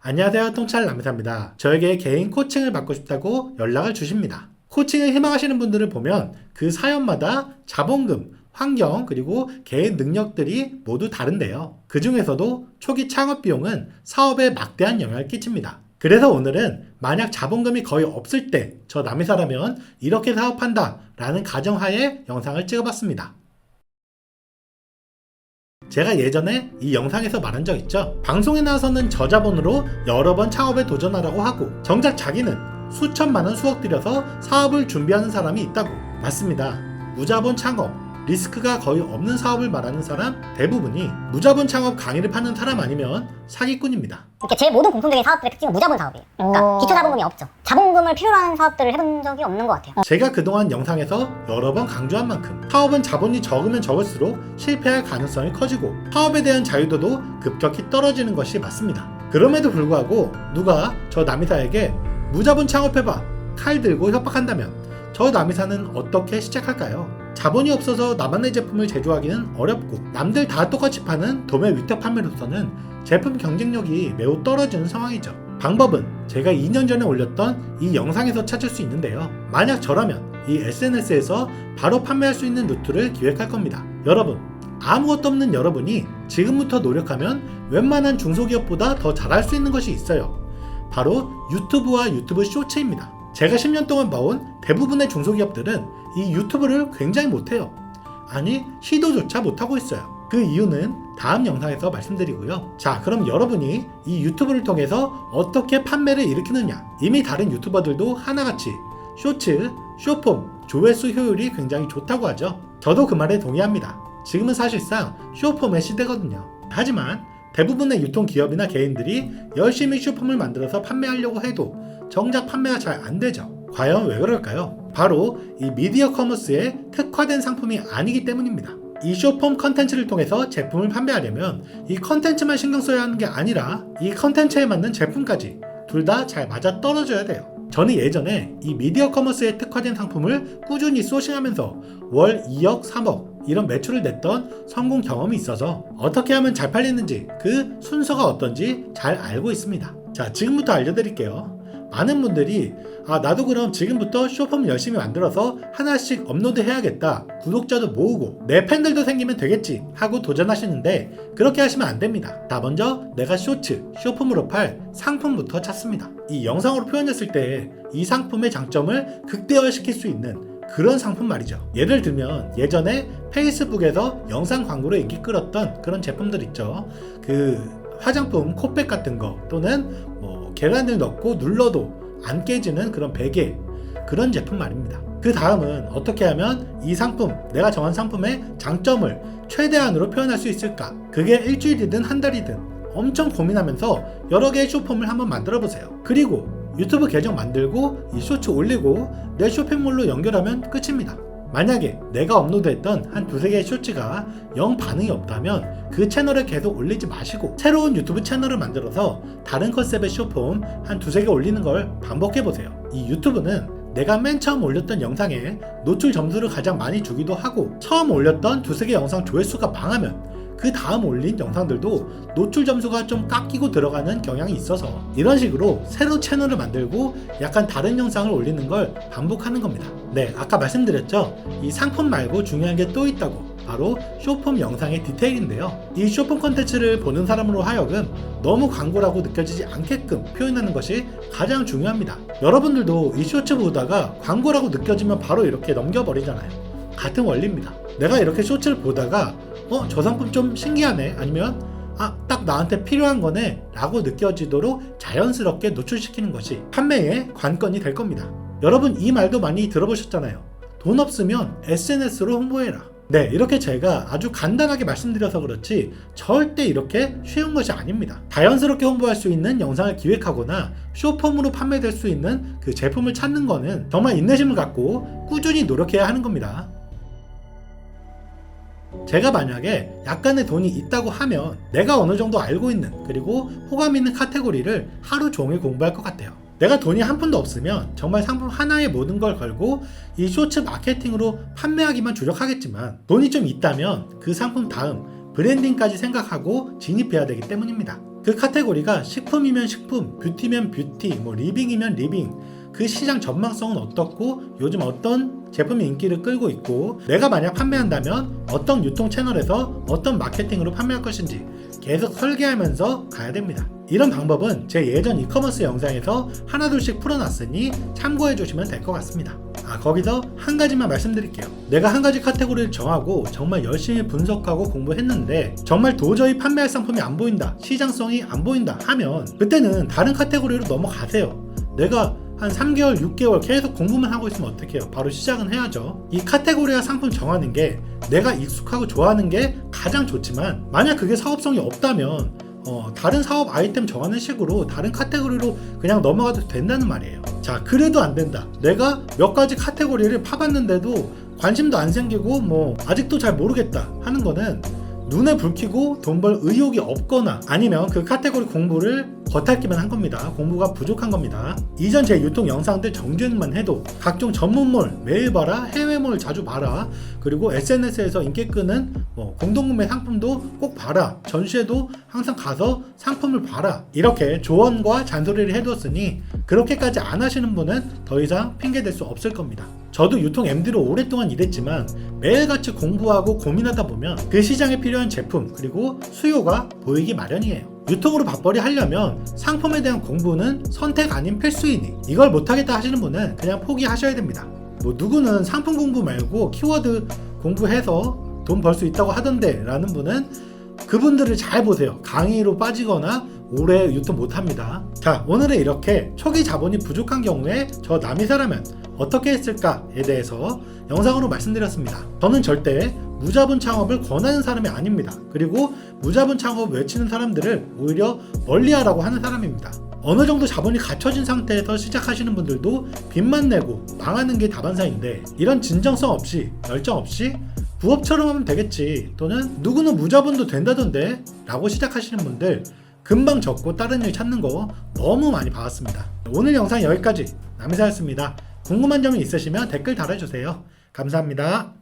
안녕하세요. 통찰 남사입니다. 저에게 개인 코칭을 받고 싶다고 연락을 주십니다. 코칭을 희망하시는 분들을 보면 그 사연마다 자본금, 환경, 그리고 개인 능력들이 모두 다른데요. 그 중에서도 초기 창업 비용은 사업에 막대한 영향을 끼칩니다. 그래서 오늘은 만약 자본금이 거의 없을 때 저 남이사라면 이렇게 사업한다 라는 가정하에 영상을 찍어봤습니다. 제가 예전에 이 영상에서 말한 적 있죠. 방송에 나와서는 저자본으로 여러 번 창업에 도전하라고 하고 정작 자기는 수천만 원 수억 들여서 사업을 준비하는 사람이 있다고. 맞습니다. 무자본 창업, 리스크가 거의 없는 사업을 말하는 사람 대부분이 무자본 창업 강의를 파는 사람 아니면 사기꾼입니다. 이렇게 제 모든 공통적인 사업들의 특징은 무자본 사업이에요. 그러니까 오. 기초 자본금이 없죠. 자본금을 필요로 하는 사업들을 해본 적이 없는 것 같아요. 제가 그동안 영상에서 여러 번 강조한 만큼 사업은 자본이 적으면 적을수록 실패할 가능성이 커지고 사업에 대한 자유도도 급격히 떨어지는 것이 맞습니다. 그럼에도 불구하고 누가 저 남이사에게 무자본 창업해봐 칼 들고 협박한다면 저 남이사는 어떻게 시작할까요? 자본이 없어서 나만의 제품을 제조하기는 어렵고 남들 다 똑같이 파는 도매 위탁 판매로서는 제품 경쟁력이 매우 떨어지는 상황이죠. 방법은 제가 2년 전에 올렸던 이 영상에서 찾을 수 있는데요. 만약 저라면 이 SNS에서 바로 판매할 수 있는 루트를 기획할 겁니다. 여러분, 아무것도 없는 여러분이 지금부터 노력하면 웬만한 중소기업보다 더 잘할 수 있는 것이 있어요. 바로 유튜브와 유튜브 쇼츠입니다. 제가 10년 동안 봐온 대부분의 중소기업들은 이 유튜브를 굉장히 못해요. 아니, 시도조차 못하고 있어요. 그 이유는 다음 영상에서 말씀드리고요. 자, 그럼 여러분이 이 유튜브를 통해서 어떻게 판매를 일으키느냐? 이미 다른 유튜버들도 하나같이 쇼츠, 쇼폼, 조회수 효율이 굉장히 좋다고 하죠. 저도 그 말에 동의합니다. 지금은 사실상 쇼폼의 시대거든요. 하지만 대부분의 유통 기업이나 개인들이 열심히 쇼폼을 만들어서 판매하려고 해도 정작 판매가 잘 안 되죠. 과연 왜 그럴까요? 바로 이 미디어 커머스의 특화된 상품이 아니기 때문입니다. 이 쇼폼 컨텐츠를 통해서 제품을 판매하려면 이 컨텐츠만 신경 써야 하는 게 아니라 이 컨텐츠에 맞는 제품까지 둘 다 잘 맞아 떨어져야 돼요. 저는 예전에 이 미디어 커머스에 특화된 상품을 꾸준히 소싱하면서 월 2억, 3억 이런 매출을 냈던 성공 경험이 있어서 어떻게 하면 잘 팔리는지 그 순서가 어떤지 잘 알고 있습니다. 자, 지금부터 알려드릴게요. 많은 분들이 아 나도 그럼 지금부터 쇼폼 열심히 만들어서 하나씩 업로드 해야겠다. 구독자도 모으고 내 팬들도 생기면 되겠지. 하고 도전하시는데 그렇게 하시면 안 됩니다. 다 먼저 내가 쇼츠 쇼폼으로 팔 상품부터 찾습니다. 이 영상으로 표현했을 때 이 상품의 장점을 극대화시킬 수 있는 그런 상품 말이죠. 예를 들면 예전에 페이스북에서 영상 광고로 인기 끌었던 그런 제품들 있죠. 그 화장품 코백 같은 거 또는 뭐 계란을 넣고 눌러도 안 깨지는 그런 베개 그런 제품 말입니다. 그 다음은 어떻게 하면 이 상품 내가 정한 상품의 장점을 최대한으로 표현할 수 있을까? 그게 일주일이든 한 달이든 엄청 고민하면서 여러 개의 쇼폼을 한번 만들어 보세요. 그리고 유튜브 계정 만들고 이 쇼츠 올리고 내 쇼핑몰로 연결하면 끝입니다. 만약에 내가 업로드했던 한 두세 개의 쇼츠가 영 반응이 없다면 그 채널에 계속 올리지 마시고 새로운 유튜브 채널을 만들어서 다른 컨셉의 쇼폼 한 두세 개 올리는 걸 반복해 보세요. 이 유튜브는 내가 맨 처음 올렸던 영상에 노출 점수를 가장 많이 주기도 하고 처음 올렸던 두세 개 영상 조회수가 망하면 그 다음 올린 영상들도 노출 점수가 좀 깎이고 들어가는 경향이 있어서 이런 식으로 새로 채널을 만들고 약간 다른 영상을 올리는 걸 반복하는 겁니다. 네, 아까 말씀드렸죠. 이 상품 말고 중요한 게 또 있다고. 바로 쇼폼 영상의 디테일인데요. 이 쇼폼 컨텐츠를 보는 사람으로 하여금 너무 광고라고 느껴지지 않게끔 표현하는 것이 가장 중요합니다. 여러분들도 이 쇼츠 보다가 광고라고 느껴지면 바로 이렇게 넘겨버리잖아요. 같은 원리입니다. 내가 이렇게 쇼츠를 보다가 어, 저 상품 좀 신기하네. 아니면 아, 딱 나한테 필요한 거네. 라고 느껴지도록 자연스럽게 노출시키는 것이 판매의 관건이 될 겁니다. 여러분, 이 말도 많이 들어보셨잖아요. 돈 없으면 SNS로 홍보해라. 네, 이렇게 제가 아주 간단하게 말씀드려서 그렇지 절대 이렇게 쉬운 것이 아닙니다. 자연스럽게 홍보할 수 있는 영상을 기획하거나 쇼폼으로 판매될 수 있는 그 제품을 찾는 거는 정말 인내심을 갖고 꾸준히 노력해야 하는 겁니다. 제가 만약에 약간의 돈이 있다고 하면 내가 어느 정도 알고 있는 그리고 호감 있는 카테고리를 하루 종일 공부할 것 같아요. 내가 돈이 한 푼도 없으면 정말 상품 하나에 모든 걸 걸고 이 쇼츠 마케팅으로 판매하기만 주력하겠지만 돈이 좀 있다면 그 상품 다음 브랜딩까지 생각하고 진입해야 되기 때문입니다. 그 카테고리가 식품이면 식품, 뷰티면 뷰티, 뭐 리빙이면 리빙. 그 시장 전망성은 어떻고 요즘 어떤 제품이 인기를 끌고 있고 내가 만약 판매한다면 어떤 유통 채널에서 어떤 마케팅으로 판매할 것인지 계속 설계하면서 가야 됩니다. 이런 방법은 제 예전 이커머스 영상에서 하나둘씩 풀어놨으니 참고해 주시면 될 것 같습니다. 아, 거기서 한 가지만 말씀드릴게요. 내가 한 가지 카테고리를 정하고 정말 열심히 분석하고 공부했는데 정말 도저히 판매할 상품이 안 보인다, 시장성이 안 보인다 하면 그때는 다른 카테고리로 넘어가세요. 내가 한 3개월, 6개월 계속 공부만 하고 있으면 어떡해요? 바로 시작은 해야죠. 이 카테고리와 상품 정하는 게 내가 익숙하고 좋아하는 게 가장 좋지만 만약 그게 사업성이 없다면 어, 다른 사업 아이템 정하는 식으로 다른 카테고리로 그냥 넘어가도 된다는 말이에요. 자, 그래도 안 된다. 내가 몇 가지 카테고리를 파봤는데도 관심도 안 생기고 뭐 아직도 잘 모르겠다 하는 거는 눈에 불 켜고 돈 벌 의욕이 없거나 아니면 그 카테고리 공부를 겉핥기만 한 겁니다. 공부가 부족한 겁니다. 이전 제 유통 영상들 정주행만 해도 각종 전문몰 매일 봐라, 해외몰 자주 봐라, 그리고 SNS에서 인기 끄는 뭐 공동구매 상품도 꼭 봐라, 전시회도 항상 가서 상품을 봐라 이렇게 조언과 잔소리를 해두었으니 그렇게까지 안 하시는 분은 더 이상 핑계 댈 수 없을 겁니다. 저도 유통 MD로 오랫동안 일했지만 매일같이 공부하고 고민하다 보면 그 시장에 필요한 제품 그리고 수요가 보이기 마련이에요. 유통으로 밥벌이 하려면 상품에 대한 공부는 선택 아닌 필수이니 이걸 못하겠다 하시는 분은 그냥 포기하셔야 됩니다. 뭐 누구는 상품 공부 말고 키워드 공부해서 돈 벌 수 있다고 하던데 라는 분은 그분들을 잘 보세요. 강의로 빠지거나 오래 유통 못합니다. 자, 오늘은 이렇게 초기 자본이 부족한 경우에 저 남이사라면 어떻게 했을까에 대해서 영상으로 말씀드렸습니다. 저는 절대 무자본 창업을 권하는 사람이 아닙니다. 그리고 무자본 창업 외치는 사람들을 오히려 멀리하라고 하는 사람입니다. 어느 정도 자본이 갖춰진 상태에서 시작하시는 분들도 빚만 내고 망하는 게 다반사인데 이런 진정성 없이 열정 없이 부업처럼 하면 되겠지 또는 누구는 무자본도 된다던데 라고 시작하시는 분들 금방 접고 다른 일 찾는 거 너무 많이 봐왔습니다. 오늘 영상 여기까지 남이사였습니다. 궁금한 점이 있으시면 댓글 달아주세요. 감사합니다.